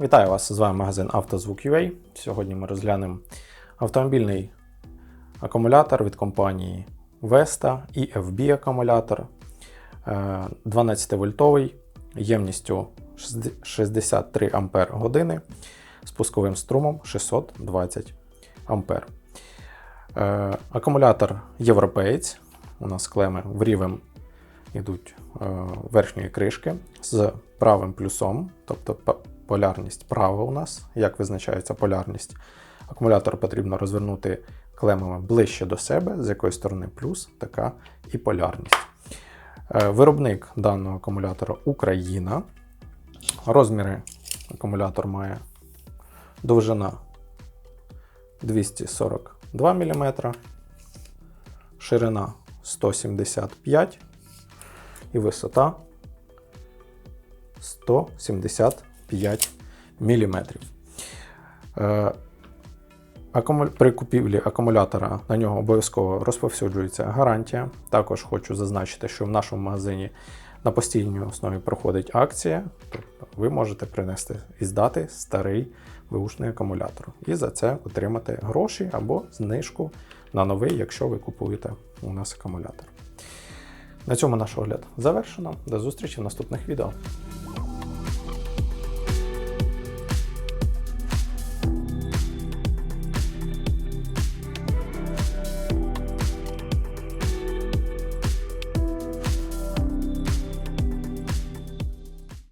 Вітаю вас! З вами магазин «Автозвук.UA». Сьогодні ми розглянемо автомобільний акумулятор від компанії Vesta і FB акумулятор 12 вольтовий ємністю 63 Ампер години з пусковим струмом 620 Ампер. Е, Акумулятор європеєць. У нас клеми в рівень йдуть е, верхньої кришки з правим плюсом, тобто полярність права у нас. Як визначається полярність? Акумулятор потрібно розвернути клемами ближче до себе, з якої сторони плюс, така і полярність. Е, Виробник даного акумулятора Україна. Розміри акумулятор має довжина 242 мм, ширина 175 і висота 175 мм. Е, При купівлі акумулятора на нього обов'язково розповсюджується гарантія. Також хочу зазначити, що в нашому магазині на постійній основі проходить акція, тобто ви можете принести і здати старий виушний акумулятор і за це отримати гроші або знижку на новий, якщо ви купуєте у нас акумулятор. На цьому наш огляд завершено. До зустрічі в наступних відео.